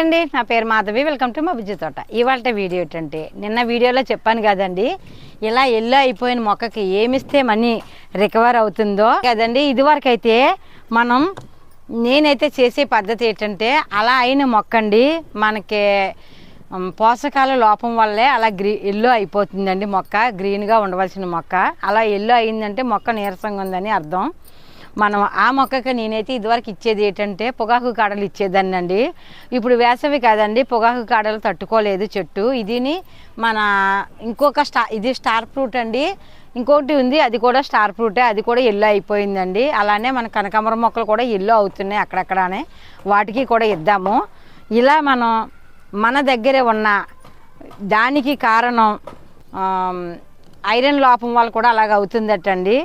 అండి నా పేరు మాధవి. వెల్కమ్ టు మా బుజ్జి తోట. ఇవాళ వీడియో ఏంటంటే నిన్న వీడియోలో చెప్పాను కదండి ఇలా ఎల్లో అయిపోయిన మొక్కకి ఏమిస్తే మనీ రికవర్ అవుతుందో కదండి. ఇదివరకు అయితే మనం నేనైతే చేసే పద్ధతి ఏంటంటే అలా అయిన మొక్క అండి మనకి పోషకాల లోపం వల్లే అలా గ్రీ ఎల్లో అయిపోతుందండి మొక్క గ్రీన్గా ఉండవలసిన మొక్క. అలా ఎల్లో అయిందంటే మొక్క నీరసంగా ఉందని అర్థం. మనం ఆ మొక్కకి నేనైతే ఇదివరకు ఇచ్చేది ఏంటంటే పొగాకు కాడలు ఇచ్చేదాన్ని అండి. ఇప్పుడు వేసవి కాదండి పొగాకు కాడలు తట్టుకోలేదు చెట్టు. ఇదిని మన ఇంకొక స్టా ఇది స్టార్ ఫ్రూట్ అండి. ఇంకొకటి ఉంది అది కూడా స్టార్ ఫ్రూటే అది కూడా ఎల్లో అయిపోయిందండి. అలానే మన కనకాంబరం మొక్కలు కూడా ఎల్లో అవుతున్నాయి అక్కడక్కడనే. వాటికి కూడా ఇద్దాము. ఇలా మనం మన దగ్గరే ఉన్న దానికి కారణం ఐరన్ లోపం వల్ల కూడా అలాగ అవుతుందటండి.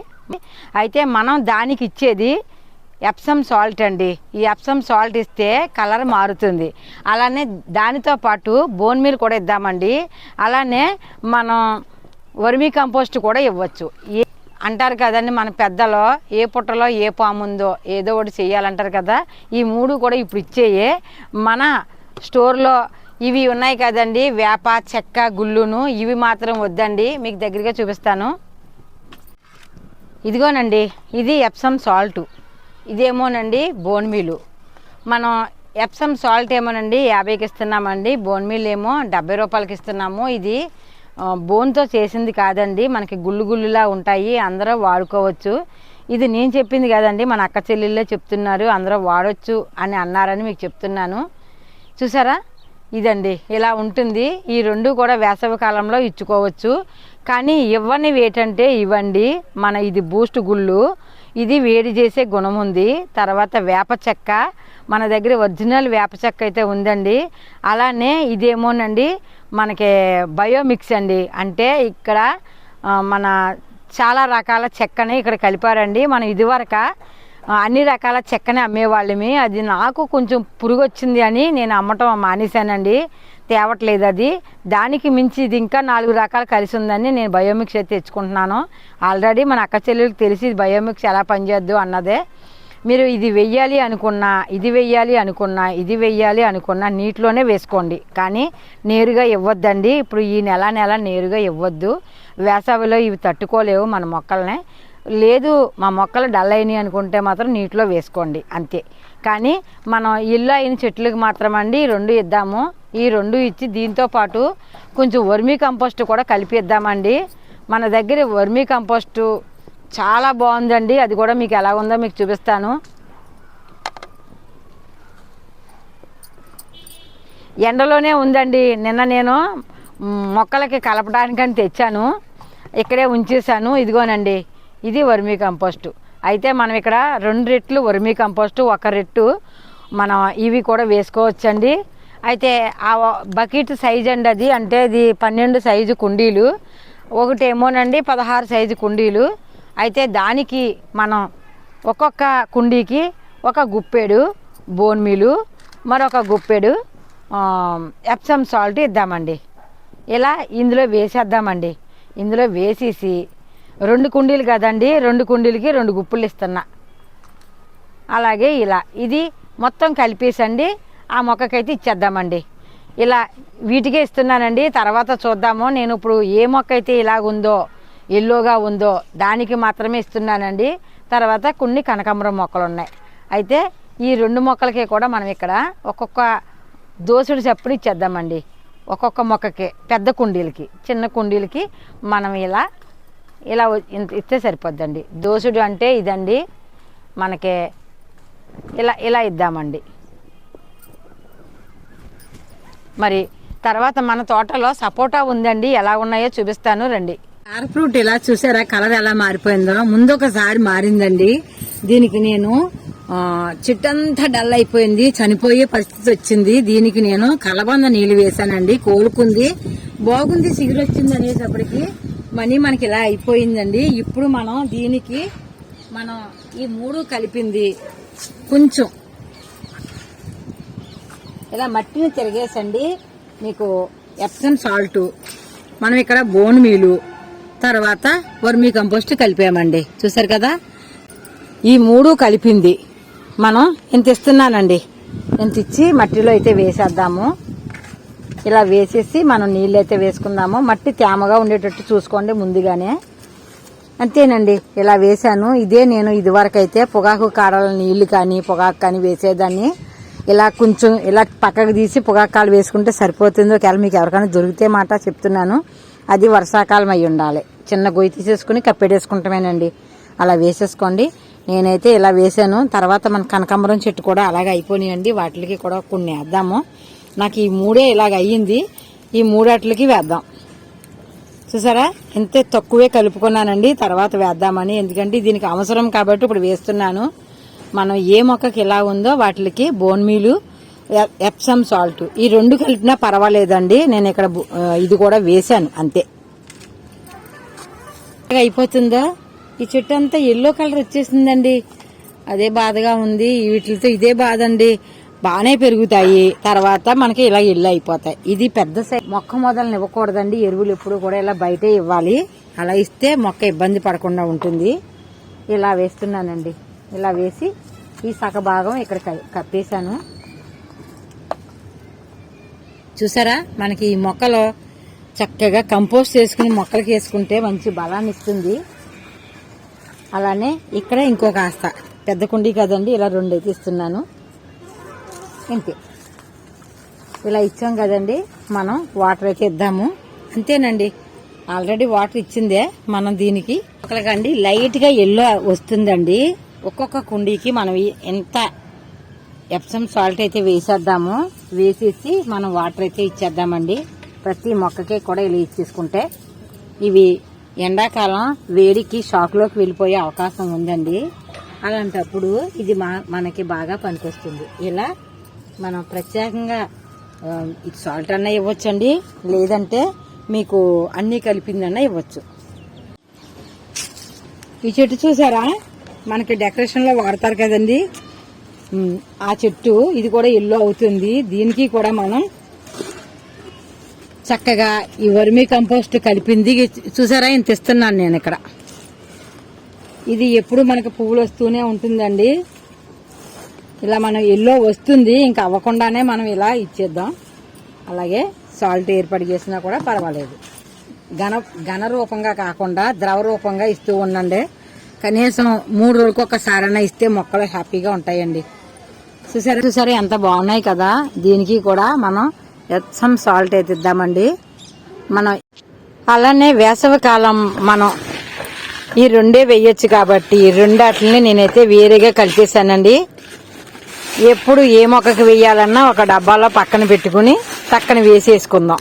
అయితే మనం దానికి ఇచ్చేది ఎప్సమ్ సాల్ట్ అండి. ఈ ఎప్సమ్ సాల్ట్ ఇస్తే కలర్ మారుతుంది. అలానే దానితో పాటు బోన్ మీల్ కూడా ఇద్దామండి. అలానే మనం వర్మీ కంపోస్ట్ కూడా ఇవ్వచ్చు. ఏ అంటారు కదండి మన పెద్దలో ఏ పుట్టలో ఏ పాము ఉందో ఏదో ఒకటి చేయాలంటారు కదా. ఈ మూడు కూడా ఇప్పుడు ఇచ్చేయే. మన స్టోర్లో ఇవి ఉన్నాయి కదండి. వేప చెక్క గుళ్ళును ఇవి మాత్రం వద్దండి. మీకు దగ్గరగా చూపిస్తాను. ఇదిగోనండి ఇది ఎప్సమ్ సాల్ట్ ఇదేమోనండి బోన్ మీలు మనం ఎప్సమ్ సాల్ట్ ఏమోనండి యాభైకి ఇస్తున్నామండి బోన్ మీల్ ఏమో డెబ్బై రూపాయలకి ఇస్తున్నాము. ఇది బోన్తో చేసింది కాదండి మనకి గుళ్ళు గుళ్ళులా ఉంటాయి అందరూ వాడుకోవచ్చు. ఇది నేను చెప్పింది కాదండి మన అక్క చెల్లెళ్ళే చెప్తున్నారు అందరూ వాడొచ్చు అని అన్నారని మీకు చెప్తున్నాను. చూసారా? ఇదండి ఇలా ఉంటుంది. ఈ రెండు కూడా వేసవి కాలంలో ఇచ్చుకోవచ్చు. కానీ ఇవ్వనివి ఏంటంటే ఇవ్వండి మన ఇది బూస్ట్ గుళ్ళు. ఇది వేడి చేసే గుణం ఉంది. తర్వాత వేప చెక్క. మన దగ్గర ఒరిజినల్ వేప చెక్క అయితే ఉందండి. అలానే ఇదేమోనండి మనకి బయోమిక్స్ అండి. అంటే ఇక్కడ మన చాలా రకాల చెక్కని ఇక్కడ కలిపారండి. మనం ఇదివరక అన్ని రకాల చెక్కని అమ్మేవాళ్ళమే. అది నాకు కొంచెం పురుగు వచ్చింది అని నేను అమ్మటం మానేశానండి. తేవట్లేదు అది. దానికి మించి ఇది ఇంకా నాలుగు రకాలు కలిసి ఉందని నేను బయోమిక్స్ అయితే తెచ్చుకుంటున్నాను. ఆల్రెడీ మన అక్క చెల్లెలకు తెలిసి ఇది బయోమిక్స్ ఎలా పనిచేద్దు అన్నదే. మీరు ఇది వెయ్యాలి అనుకున్నా ఇది వెయ్యాలి అనుకున్నా ఇది వెయ్యాలి అనుకున్నా నీటిలోనే వేసుకోండి. కానీ నేరుగా ఇవ్వద్దండి. ఇప్పుడు ఈ నెల నెల నేరుగా ఇవ్వద్దు. వేసవిలో ఇవి తట్టుకోలేవు మన మొక్కల్ని. లేదు మా మొక్కలు డల్ అయినాయి అనుకుంటే మాత్రం నీటిలో వేసుకోండి అంతే. కానీ మనం ఇల్లు అయిన చెట్లకు మాత్రం అండి ఈ రెండు ఇద్దాము. ఈ రెండు ఇచ్చి దీంతో పాటు కొంచెం వర్మీ కంపోస్ట్ కూడా కలిపి ఇద్దామండి మన దగ్గర వర్మీ కంపోస్టు చాలా బాగుందండి. అది కూడా మీకు ఎలా ఉందో మీకు చూపిస్తాను. ఎండలోనే ఉందండి. నిన్న నేను మొక్కలకి కలపడానికని తెచ్చాను. ఇక్కడే ఉంచేసాను ఇదిగోనండి. ఇది వర్మీ కంపోస్టు. అయితే మనం ఇక్కడ రెండు రెట్లు వర్మీ కంపోస్టు ఒక రెట్టు మనం ఇవి కూడా వేసుకోవచ్చండి. అయితే ఆ బకెట్ సైజ్ అండి అది అంటే ఇది పన్నెండు సైజు కుండీలు. ఒకటి ఏమోనండి పదహారు సైజు కుండీలు. అయితే దానికి మనం ఒక్కొక్క కుండీకి ఒక గుప్పెడు బోన్ మీలు మరొక గుప్పెడు ఎప్సమ్ సాల్ట్ ఇద్దామండి. ఇలా ఇందులో వేసేద్దామండి. ఇందులో వేసేసి రెండు కుండీలు కదండి రెండు కుండీలకి రెండు గుప్పులు ఇస్తున్నా. అలాగే ఇలా ఇది మొత్తం కలిపేసండి ఆ మొక్కకైతే ఇచ్చేద్దామండి. ఇలా వీటికే ఇస్తున్నానండి తర్వాత చూద్దాము. నేను ఇప్పుడు ఏ మొక్క అయితే ఇలాగుందో ఎల్లోగా ఉందో దానికి మాత్రమే ఇస్తున్నానండి. తర్వాత కొన్ని కనకాంబరం మొక్కలు ఉన్నాయి అయితే ఈ రెండు మొక్కలకి కూడా మనం ఇక్కడ ఒక్కొక్క దోసుడు చప్పుడు ఇచ్చేద్దామండి. ఒక్కొక్క మొక్కకి పెద్ద కుండీలకి చిన్న కుండీలకి మనం ఇలా ఇలా ఇంత ఇస్తే సరిపోద్దండి. దోసుడు అంటే ఇదండి. మనకి ఇలా ఇలా ఇద్దామండి. మరి తర్వాత మన తోటలో సపోటా ఉందండి. ఎలా ఉన్నాయో చూపిస్తాను రండి. స్టార్ ఫ్రూట్ ఇలా చూసారా? కలర్ ఎలా మారిపోయిందో? ముందు ఒకసారి మారిందండి. దీనికి నేను చిట్టంతా చెట్టంతా డల్ అయిపోయింది. చనిపోయే పరిస్థితి వచ్చింది. దీనికి నేను కలబంద నీళ్ళు వేశానండి. కోలుకుంది. బాగుంది సిగురు వచ్చింది అనేటప్పటికి. మనీ మనకి ఇలా అయిపోయిందండి. ఇప్పుడు మనం దీనికి మనం ఈ మూడు కలిపింది కొంచెం. ఇలా మట్టిని తిరిగేసండి. మీకు ఎప్సన్ సాల్ట్ మనం ఇక్కడ బోన్ మీలు తర్వాత వర్మీ కంపోస్ట్ కలిపామండి. చూసారు కదా? ఈ మూడు కలిపింది. మనం ఇంత ఇస్తున్నానండి? ఇంత ఇచ్చి మట్టిలో అయితే వేసేద్దాము? ఇలా వేసేసి మనం నీళ్ళు అయితే వేసుకుందాము. మట్టి తేమగా ఉండేటట్టు చూసుకోండి ముందుగానే. అంతేనండి ఇలా వేశాను. ఇదే నేను ఇదివరకు అయితే పొగాకు కాడల నీళ్ళు కానీ పొగాకు కానీ వేసేదాన్ని. ఇలా కొంచెం ఇలా పక్కకు తీసి పొగాకు కాలు వేసుకుంటే సరిపోతుంది ఒకవేళ మీకు ఎవరికైనా దొరికితే మాట చెప్తున్నాను. అది వర్షాకాలం అయి ఉండాలి. చిన్న గొయ్యి తీసేసుకుని కప్పెడేసుకుంటామేనండి అలా వేసేసుకోండి. నేనైతే ఇలా వేసాను తర్వాత మన కనకాంబరం చెట్టు కూడా అలాగే అయిపోయినాయండి. వాటికి కూడా కొన్ని వేద్దాము. నాకు ఈ మూడే ఇలాగ అయ్యింది. ఈ మూడాట్లకి వేద్దాం. చూసారా? ఎంత తక్కువే కలుపుకున్నానండి. తర్వాత వేద్దామని. ఎందుకంటే దీనికి అవసరం కాబట్టి ఇప్పుడు వేస్తున్నాను. మనం ఏ మొక్కకి ఎలా ఉందో వాటికి బోన్ మీలు ఎ- ఎప్సమ్ సాల్ట్ ఈ రెండు కలిపినా పర్వాలేదండి. నేను ఇక్కడ బు- ఇది కూడా వేశాను. అంతే. అయిపోతుందా? ఈ చెట్టు అంతా ఎల్లో కలర్ వచ్చేసిందండి. అదే బాధగా ఉంది. వీటితో ఇదే బాధ అండి బాగానే పెరుగుతాయి. తర్వాత మనకి ఇలా ఇల్లు అయిపోతాయి. ఇది పెద్ద సై మొక్క మొదలను ఇవ్వకూడదండి. ఎరువులు ఎప్పుడు కూడా ఇలా బయటే ఇవ్వాలి. అలా ఇస్తే మొక్క ఇబ్బంది పడకుండా ఉంటుంది. ఇలా వేస్తున్నానండి. ఇలా వేసి ఈ సగ భాగం ఇక్కడ క- కప్పేశాను చూసారా? మనకి ఈ మొక్కలో చక్కగా కంపోస్ట్ చేసుకుని మొక్కలకి వేసుకుంటే మంచి బలాన్ని ఇస్తుంది. అలానే ఇక్కడ ఇంకో కాస్త. పెద్ద కుండీ కదండి. ఇలా రెండు అయితే ఇస్తున్నాను ఇంతే ఇలా ఇచ్చాం కదండి. మనం వాటర్ అయితే ఇద్దాము. అంతేనండి. ఆల్రెడీ వాటర్ ఇచ్చిందే మనం దీనికి. ఒకరికండి లైట్గా ఎల్లో వస్తుందండి. ఒక్కొక్క కుండీకి మనం ఎంత ఎప్సమ్ సాల్ట్ అయితే వేసేద్దాము. వేసేసి మనం వాటర్ అయితే ఇచ్చేద్దామండి. ప్రతి మొక్కకి కూడా ఇలా ఇచ్చేసుకుంటే ఇవి ఎండాకాలం వేడికి షాక్లోకి వెళ్ళిపోయే అవకాశం ఉందండి. అలాంటప్పుడు ఇది మా మనకి బాగా పనికొస్తుంది. ఇలా మనం ప్రత్యేకంగా ఆ, ఇది సాల్ట్ అన్న ఇవ్వచ్చండి. లేదంటే మీకు అన్నీ కలిపిందన్న ఇవ్వచ్చు. ఈ చెట్టు చూసారా? మనకి డెకరేషన్లో వాడతారు కదండి. ఆ చెట్టు ఇది కూడా ఎల్లో అవుతుంది. దీనికి కూడా మనం చక్కగా ఈ వర్మీ కంపోస్ట్ కలిపింది. చూసారా? ఇంత ఇస్తున్నాను నేను ఇక్కడ. ఇది ఎప్పుడు మనకు పువ్వులు వస్తూనే ఉంటుందండి. ఇలా మనం ఎల్లో వస్తుంది ఇంకా అవ్వకుండానే మనం ఇలా ఇచ్చేద్దాం. అలాగే సాల్ట్ ఏర్పాటు చేసినా కూడా పర్వాలేదు. ఘన ఘన రూపంగా కాకుండా ద్రవ రూపంగా ఇస్తూ ఉండండి. కనీసం మూడు రోజులకు ఒకసారైనా ఇస్తే మొక్కలు హ్యాపీగా ఉంటాయండి. చూసారా? చూసారా? ఎంత బాగున్నాయి కదా? దీనికి కూడా మనం ఎత్సం సాల్ట్ అయితే ఇద్దామండి మనం అలానే వేసవి కాలం మనం ఈ రెండే వేయొచ్చు కాబట్టి ఈ రెండాటిని నేనైతే వేరేగా కలిపేశానండి. ఎప్పుడు ఏ మొక్కకి వేయాలన్నా ఒక డబ్బాలో పక్కన పెట్టుకుని పక్కన వేసేసుకుందాం.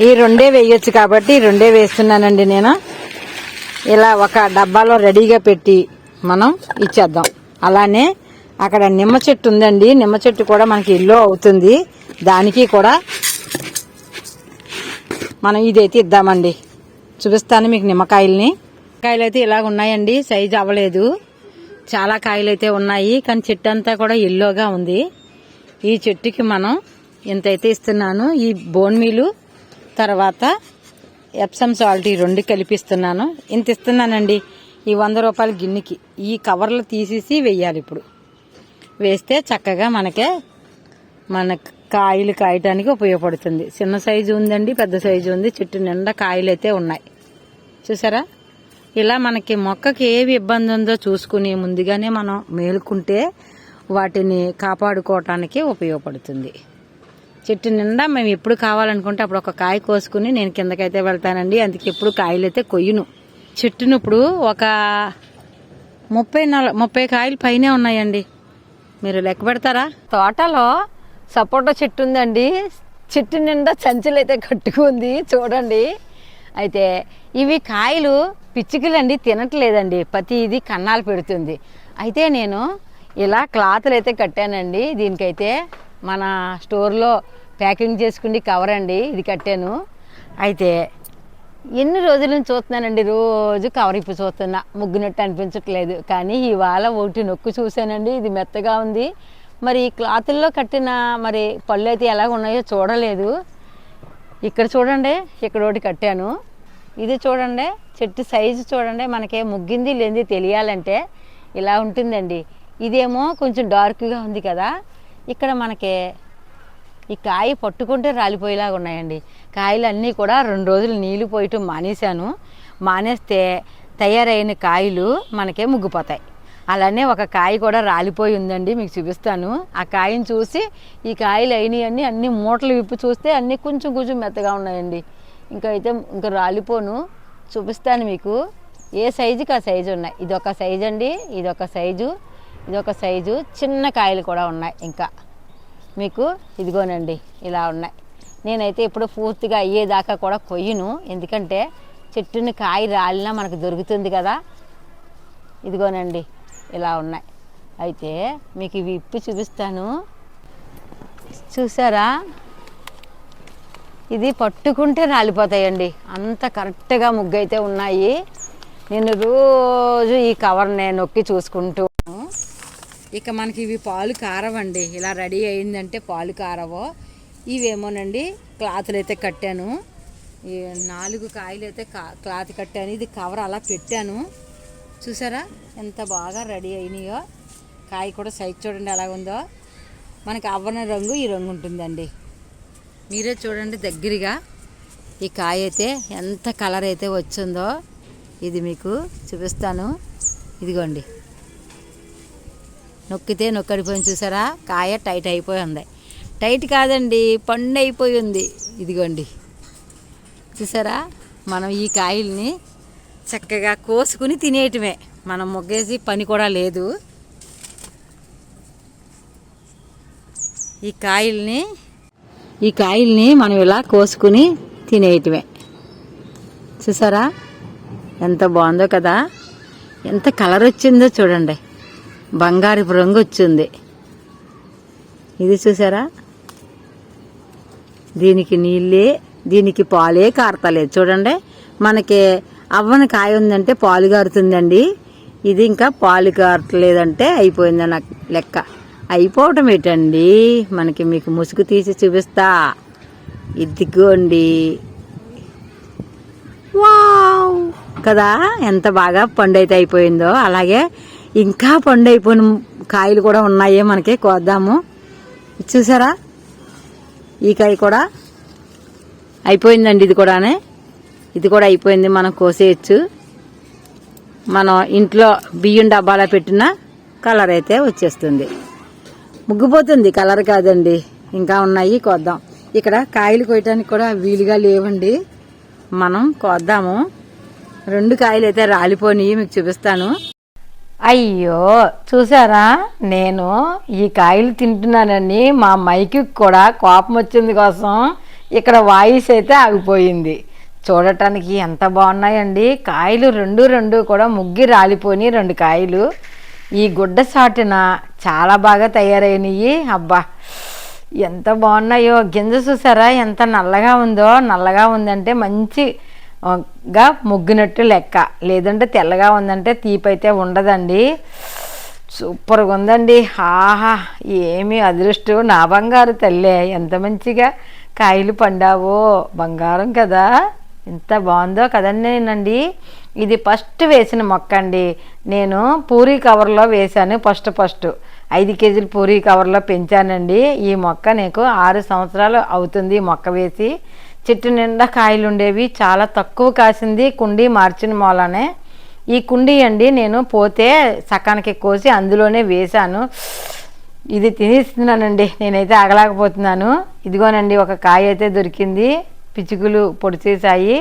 ఈ రెండే వేయొచ్చు కాబట్టి రెండే వేస్తున్నానండి నేను. ఇలా ఒక డబ్బాలో రెడీగా పెట్టి మనం ఇచ్చేద్దాం. అలానే అక్కడ నిమ్మ చెట్టు ఉందండి. నిమ్మ చెట్టు కూడా మనకి ఇల్లు అవుతుంది. దానికి కూడా మనం ఇదైతే ఇద్దామండి. చూపిస్తాను మీకు నిమ్మకాయలని. కాయలు అయితే ఇలాగ ఉన్నాయండి సైజు అవ్వలేదు. చాలా కాయలు అయితే ఉన్నాయి కానీ చెట్టు అంతా కూడా ఎల్లోగా ఉంది. ఈ చెట్టుకి మనం ఇంతైతే ఇస్తున్నాను. ఈ బోన్ మీలు తర్వాత ఎప్సమ్ సాల్ట్ ఈ రెండు కలిపిస్తున్నాను. ఇంత ఇస్తున్నానండి ఈ వంద రూపాయల గిన్నెకి. ఈ కవర్లు తీసేసి వేయాలి ఇప్పుడు. వేస్తే చక్కగా మనకే మన కాయలు కాయటానికి ఉపయోగపడుతుంది. చిన్న సైజు ఉందండి పెద్ద సైజు ఉంది. చెట్టు నిండా కాయలు అయితే ఉన్నాయి. చూసారా? ఇలా మనకి మొక్కకి ఏవి ఇబ్బంది ఉందో చూసుకుని ముందుగానే మనం మేలుకుంటే వాటిని కాపాడుకోవటానికి ఉపయోగపడుతుంది. చెట్టు నిండా మేము ఎప్పుడు కావాలనుకుంటే అప్పుడు ఒక కాయ కోసుకుని నేను కిందకైతే వెళ్తానండి. అందుకే ఎప్పుడు కాయలు అయితే కొయ్యను. చెట్టును ఇప్పుడు ఒక ముప్పై నల ముప్పై కాయలు పైనే ఉన్నాయండి. మీరు లెక్క పెడతారా? తోటలో సపోటా చెట్టు ఉందండి. చెట్టు నిండా సంచులు అయితే కట్టుకుంది. చూడండి. అయితే ఇవి కాయలు పిచ్చుకలండి తినట్లేదండి. ప్రతి ఇది కన్నాలు పెడుతుంది. అయితే నేను ఇలా క్లాత్లు అయితే కట్టానండి. దీనికైతే మన స్టోర్లో ప్యాకింగ్ చేసుకుని కవర్ అండి ఇది కట్టాను. అయితే ఎన్ని రోజుల నుంచి చూస్తున్నానండి రోజు కవర్ ఇప్పి చూస్తున్నా. ముగ్గునట్టు అనిపించట్లేదు. కానీ ఇవాళ ఒకటి నొక్కు చూశానండి ఇది మెత్తగా ఉంది. మరి ఈ క్లాతుల్లో కట్టిన మరి పళ్ళు అయితే ఎలా ఉన్నాయో చూడలేదు. ఇక్కడ చూడండి ఇక్కడ ఒకటి కట్టాను. ఇది చూడండి చెట్టు సైజు చూడండి మనకే ముగ్గింది లేనిది తెలియాలంటే ఇలా ఉంటుందండి. ఇదేమో కొంచెం డార్క్గా ఉంది కదా. ఇక్కడ మనకి ఈ కాయ పట్టుకుంటే రాలిపోయేలాగా ఉన్నాయండి. కాయలు అన్నీ కూడా రెండు రోజులు నీళ్ళు పోయటం మానేశాను. మానేస్తే తయారైన కాయలు మనకే ముగ్గిపోతాయి. అలానే ఒక కాయ కూడా రాలిపోయి ఉందండి మీకు చూపిస్తాను. ఆ కాయని చూసి ఈ కాయలు అయినాయి అన్నీ అన్ని మూటలు విప్పి చూస్తే అన్నీ కొంచెం కొంచెం మెత్తగా ఉన్నాయండి. ఇంకా అయితే ఇంకా రాలిపోను. చూపిస్తాను మీకు. ఏ సైజుకి ఆ సైజు ఉన్నాయి. ఇది ఒక సైజు అండి ఇది ఒక సైజు ఇది ఒక సైజు. చిన్న కాయలు కూడా ఉన్నాయి ఇంకా. మీకు ఇదిగోనండి ఇలా ఉన్నాయి. నేనైతే ఇప్పుడు పూర్తిగా అయ్యేదాకా కూడా కొయ్యను. ఎందుకంటే చెట్టుని కాయ రాలినా మనకు దొరుకుతుంది కదా. ఇదిగోనండి ఇలా ఉన్నాయి. అయితే మీకు ఇవి ఇప్పి చూపిస్తాను. చూసారా? ఇది పట్టుకుంటే రాలిపోతాయండి. అంత కరెక్ట్గా ముగ్గు అయితే ఉన్నాయి. నేను రోజు ఈ కవర్ నేను నొక్కి చూసుకుంటూ ఇక మనకి ఇవి పాలు కారవండి. ఇలా రెడీ అయిందంటే పాలు కారవో. ఇవేమోనండి క్లాతులు అయితే కట్టాను. ఈ నాలుగు కాయలు అయితే క్లాత్ కట్టాను. ఇది కవర్ అలా పెట్టాను. చూసారా? ఎంత బాగా రెడీ అయినాయో. కాయ కూడా సైజ్ చూడండి ఎలా ఉందో మనకి అవ్వని రంగు ఈ రంగు ఉంటుందండి. మీరే చూడండి దగ్గరగా ఈ కాయ అయితే ఎంత కలర్ అయితే వచ్చిందో ఇది మీకు చూపిస్తాను. ఇదిగోండి. నొక్కితే నొక్కడిపోయింది చూసారా? కాయ టైట్ అయిపోయి ఉంది. టైట్ కాదండి పండు అయిపోయి ఉంది. ఇదిగోండి. చూసారా? మనం ఈ కాయల్ని చక్కగా కోసుకుని తినేయటమే. మనం మొగ్గేసి పని కూడా లేదు. ఈ కాయల్ని ఈ కాయల్ని మనం ఇలా కోసుకుని తినేయటమే చూసారా? ఎంత బాగుందో కదా? ఎంత కలర్ వచ్చిందో చూడండి. బంగారపు రంగు వచ్చింది. ఇది చూసారా? దీనికి నీళ్ళే దీనికి పాలే కారతలేదు. చూడండి. మనకి అవ్వని కాయ ఉందంటే పాలు కారుతుందండి. ఇది ఇంకా పాలు కారట్లేదంటే అయిపోయింది నాకు లెక్క. అయిపోవటం ఏంటండి? మనకి మీకు ముసుగు తీసి చూపిస్తా. ఇదిగోండి. వావ్! కదా ఎంత బాగా పండు అయితే అయిపోయిందో. అలాగే ఇంకా పండు అయిపోయిన కాయలు కూడా ఉన్నాయి మనకి. కోద్దాము. చూసారా? ఈ కాయ కూడా అయిపోయిందండి ఇది కూడానే. ఇది కూడా అయిపోయింది. మనం కోసేయచ్చు. మనం ఇంట్లో బియ్యం డబ్బాలో పెట్టిన కలర్ అయితే వచ్చేస్తుంది. ముగ్గిపోతుంది. కలర్ కాదండి. ఇంకా ఉన్నాయి కోద్దాం. ఇక్కడ కాయలు కోయటానికి కూడా వీలుగా లేవండి. మనం కోద్దాము. రెండు కాయలు అయితే రాలిపోయినాయి మీకు చూపిస్తాను. అయ్యో చూసారా? నేను ఈ కాయలు తింటున్నానని మా మైకి కూడా కోపం వచ్చింది కోసం ఇక్కడ వాయిస్ అయితే ఆగిపోయింది. చూడటానికి ఎంత బాగున్నాయండి. కాయలు రెండు రెండు కూడా ముగ్గి రాలిపోయి రెండు కాయలు. ఈ గుడ్డ సాటిన చాలా బాగా తయారైనవి అబ్బా ఎంత బాగున్నాయో. గింజ చూసారా? ఎంత నల్లగా ఉందో. నల్లగా ఉందంటే మంచి గా ముగ్గినట్టు లెక్క. లేదంటే తెల్లగా ఉందంటే తీపి అయితే ఉండదండి. సూపర్గా ఉందండి. ఆహా ఏమి అదృష్టం. నా బంగారు తల్లే ఎంత మంచిగా కాయలు పండావో. బంగారం కదా. ఎంత బాగుందో కదండి ఇది ఫస్ట్ వేసిన మొక్క అండి నేను పూరీ కవర్లో వేశాను ఫస్ట్ ఫస్ట్. ఐదు కేజీలు పూరీ కవర్లో పెంచానండి. ఈ మొక్క నీకు ఆరు సంవత్సరాలు అవుతుంది మొక్క వేసి. చెట్టు నిండా కాయలు ఉండేవి చాలా తక్కువ కాసింది కుండీ మార్చిన మూలనే. ఈ కుండీ అండి నేను పోతే సకానికి కోసి అందులోనే వేశాను. ఇది తినేస్తున్నానండి. నేనైతే ఆగలేకపోతున్నాను. ఇదిగోనండి ఒక కాయ అయితే దొరికింది. పిచ్చుకలు పొడిచేసాయి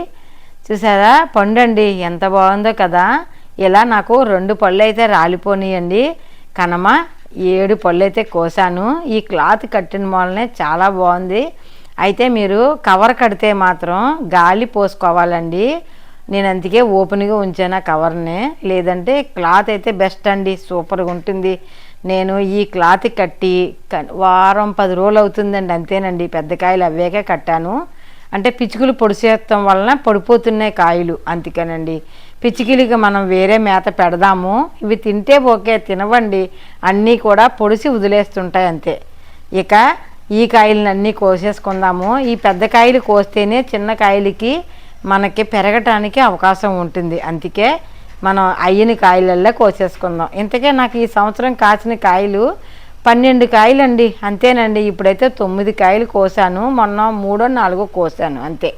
చూసారా? పండు అండి ఎంత బాగుందో కదా? ఇలా నాకు రెండు పళ్ళు అయితే రాలిపోనియండి. కనమ ఏడు పళ్ళు అయితే కోసాను. ఈ క్లాత్ కట్టిన మూలనే చాలా బాగుంది. అయితే మీరు కవర్ కడితే మాత్రం గాలి పోసుకోవాలండి. నేను అందుకే ఓపెన్గా ఉంచాను ఆ కవర్ని. లేదంటే క్లాత్ అయితే బెస్ట్ అండి. సూపర్గా ఉంటుంది. నేను ఈ క్లాత్ కట్టి క- వారం పది రోజులు అవుతుందండి. అంతేనండి. పెద్ద కాయలు అవేకే కట్టాను. అంటే పిచ్చుకలు పొడిచేయటం వలన పడిపోతున్నాయి కాయలు అందుకేనండి. పిచ్చికిలికి మనం వేరే మేత పెడదాము. ఇవి తింటే ఓకే తినవండి. అన్నీ కూడా పొడిసి వదిలేస్తుంటాయి అంతే. ఇక ఈ కాయలను అన్నీ కోసేసుకుందాము. ఈ పెద్ద కాయలు కోస్తేనే చిన్న కాయలకి మనకి పెరగటానికి అవకాశం ఉంటుంది. అందుకే మనం అయ్యని కాయలల్లో కోసేసుకుందాం. ఇంతకే నాకు ఈ సంవత్సరం కాసిన కాయలు పన్నెండు కాయలండి. అంతేనండి. ఇప్పుడైతే తొమ్మిది కాయలు కోసాను. మొన్న మూడో నాలుగో కోసాను. అంతే.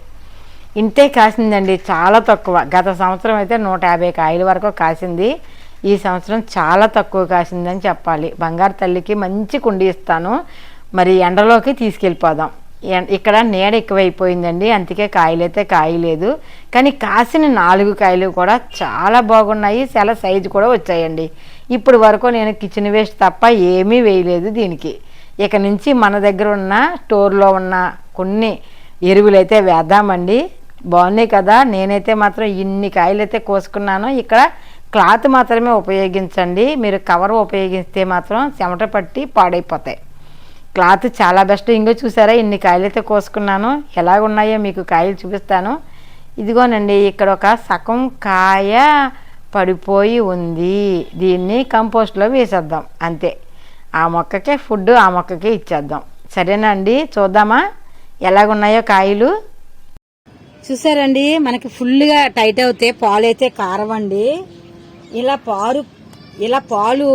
ఇంతే కాసిందండి. చాలా తక్కువ. గత సంవత్సరం అయితే నూట యాభై కాయల వరకు కాసింది. ఈ సంవత్సరం చాలా తక్కువ కాసిందని చెప్పాలి. బంగారు తల్లికి మంచి కుండి ఇస్తాను. మరి ఎండలోకి తీసుకెళ్ళిపోదాం. ఇక్కడ నీడ ఎక్కువైపోయిందండి. అందుకే కాయలైతే కాయలేదు. కానీ కాసిన నాలుగు కాయలు కూడా చాలా బాగున్నాయి. చాలా సైజు కూడా వచ్చాయండి. ఇప్పుడు వరకు నేను కిచెన్ వేస్ట్ తప్ప ఏమీ వేయలేదు దీనికి. ఇక నుంచి మన దగ్గర ఉన్న స్టోర్లో ఉన్న కొన్ని ఎరువులైతే వేద్దామండి. బాగున్నాయి కదా. నేనైతే మాత్రం ఇన్ని కాయలు అయితే కోసుకున్నాను. ఇక్కడ క్లాత్ మాత్రమే ఉపయోగించండి. మీరు కవర్ ఉపయోగిస్తే మాత్రం చెమట పట్టి పాడైపోతాయి. క్లాత్ చాలా బెస్ట్ ఇంకో చూసారా? ఇన్ని కాయలు అయితే కోసుకున్నాను. ఎలాగున్నాయో మీకు కాయలు చూపిస్తాను. ఇదిగోనండి ఇక్కడ ఒక సగం కాయ పడిపోయి ఉంది. దీన్ని కంపోస్ట్లో వేసేద్దాం. అంతే. ఆ మొక్కకే ఫుడ్ ఆ మొక్కకే ఇచ్చేద్దాం. సరేనండి? చూద్దామా? ఎలాగున్నాయో కాయలు? చూసారండి? మనకి ఫుల్గా టైట్ అవుతే పాలు అయితే కారవండి. ఇలా పాలు ఇలా పాలు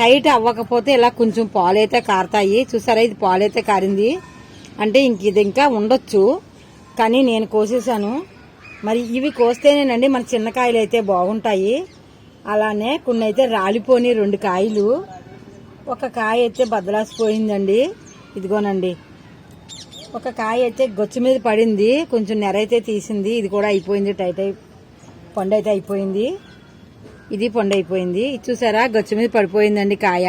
టైట్ అవ్వకపోతే ఇలా కొంచెం పాలు అయితే కారుతాయి. చూసారా? ఇది పాలు అయితే కారింది. అంటే ఇంక ఇది ఇంకా ఉండొచ్చు. కానీ నేను కోసేసాను. మరి ఇవి కోస్తేనేనండి మన చిన్న కాయలు అయితే బాగుంటాయి. అలానే కొన్ని అయితే రాలిపోని రెండు కాయలు. ఒక కాయ అయితే బద్దలాసిపోయిందండి. ఇదిగోనండి. ఒక కాయ అయితే గొచ్చు మీద పడింది. కొంచెం నెర అయితే తీసింది. ఇది కూడా అయిపోయింది. టైట్ అయి పండు అయితే అయిపోయింది. ఇది పండు అయిపోయింది ఇది చూసారా? గొచ్చు మీద పడిపోయిందండి కాయ.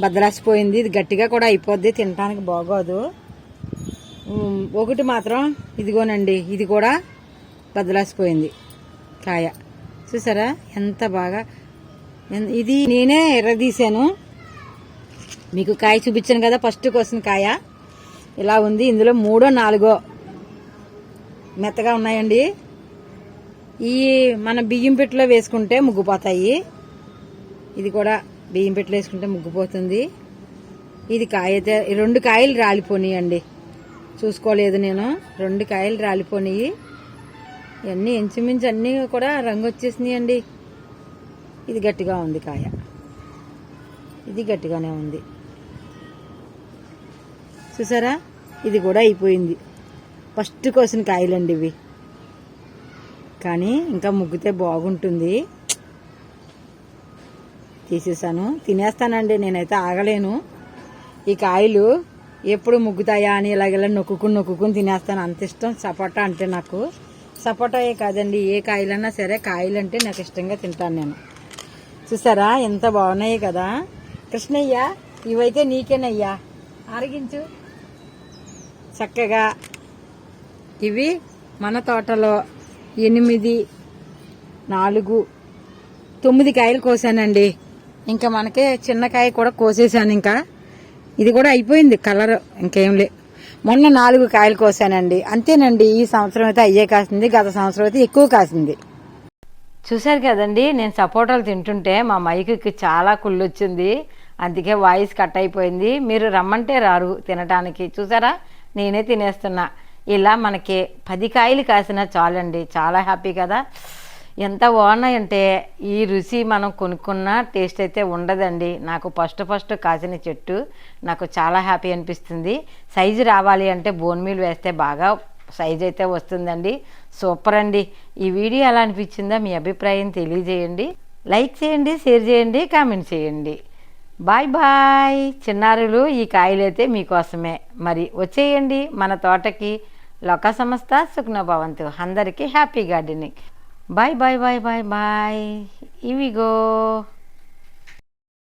బద్దలాసిపోయింది. ఇది గట్టిగా కూడా అయిపోద్ది. తినడానికి బాగోదు. ఒకటి మాత్రం ఇదిగోనండి. ఇది కూడా బదలాసిపోయింది కాయ. చూసారా? ఎంత బాగా ఇది నేనే ఎర్రదీశాను. మీకు కాయ చూపించాను కదా ఫస్ట్ కోసం కాయ. ఇలా ఉంది ఇందులో మూడో నాలుగో మెత్తగా ఉన్నాయండి. ఈ మన బియ్యం పెట్టెలో వేసుకుంటే ముగ్గుపోతాయి. ఇది కూడా బియ్యం పెట్టెలో వేసుకుంటే ముగ్గుపోతుంది. ఇది కాయ అయితే రెండు కాయలు రాలిపోయినాయండి చూసుకోలేదు నేను. రెండు కాయలు రాలిపోయినాయి ఇవన్నీ ఇంచుమించు అన్నీ కూడా రంగు వచ్చేసినాయండి ఇది గట్టిగా ఉంది కాయ. ఇది గట్టిగానే ఉంది. చూసారా? ఇది కూడా అయిపోయింది. ఫస్ట్ కోసిన కాయలండి ఇవి. కానీ ఇంకా ముగ్గితే బాగుంటుంది. తీసేసాను. తినేస్తానండి నేనైతే ఆగలేను. ఈ కాయలు ఎప్పుడు ముగ్గుతాయా అని ఇలాగెలా నొక్కుకుని నొక్కుకుని తినేస్తాను. అంత ఇష్టం సపోటా అంటే నాకు. సపోటాయే కాదండి ఏ కాయలన్నా సరే కాయలు అంటే నాకు ఇష్టంగా తింటాను నేను. చూసారా? ఎంత బాగున్నాయి కదా? కృష్ణయ్య ఇవైతే నీకేనయ్యా? ఆరగించు. చక్కగా ఇవి మన తోటలో ఎనిమిది నాలుగు తొమ్మిది కాయలు కోసానండి. ఇంకా మనకే చిన్న కాయ కూడా కోసేసాను ఇంకా. ఇది కూడా అయిపోయింది కలర్. ఇంకేం లే మొన్న నాలుగు కాయలు కోసానండి. అంతేనండి ఈ సంవత్సరం అయితే అయ్యే కాసింది గత సంవత్సరం అయితే ఎక్కువ కాసింది. చూశారు కదండి నేను సపోటాలు తింటుంటే మా మైకి చాలా కుళ్ళు వచ్చింది అందుకే వాయిస్ కట్ అయిపోయింది. మీరు రమ్మంటే రారు తినటానికి. చూసారా? నేనే తినేస్తున్నా. ఇలా మనకి పది కాయలు కాసినా చాలండి. చాలా హ్యాపీ కదా. ఎంత బాగున్నాయంటే ఈ రుచి మనం కొనుక్కున్న టేస్ట్ అయితే ఉండదండి. నాకు ఫస్ట్ ఫస్ట్ కాసిన చెట్టు నాకు చాలా హ్యాపీ అనిపిస్తుంది. సైజు రావాలి అంటే బోన్ మీల్ వేస్తే బాగా సైజ్ అయితే వస్తుందండి. సూపర్ అండి. ఈ వీడియో ఎలా అనిపించిందో మీ అభిప్రాయం తెలియజేయండి. లైక్ చేయండి షేర్ చేయండి కామెంట్ చేయండి. Bye bye. చిన్నారులు ఈ కాయలైతే మీకోసమే. మరి వచ్చేయండి మన తోటకి. లోక సంస్థ సుఖ్నభవంతు. అందరికీ happy gardening. bye bye bye bye bye. Here we go.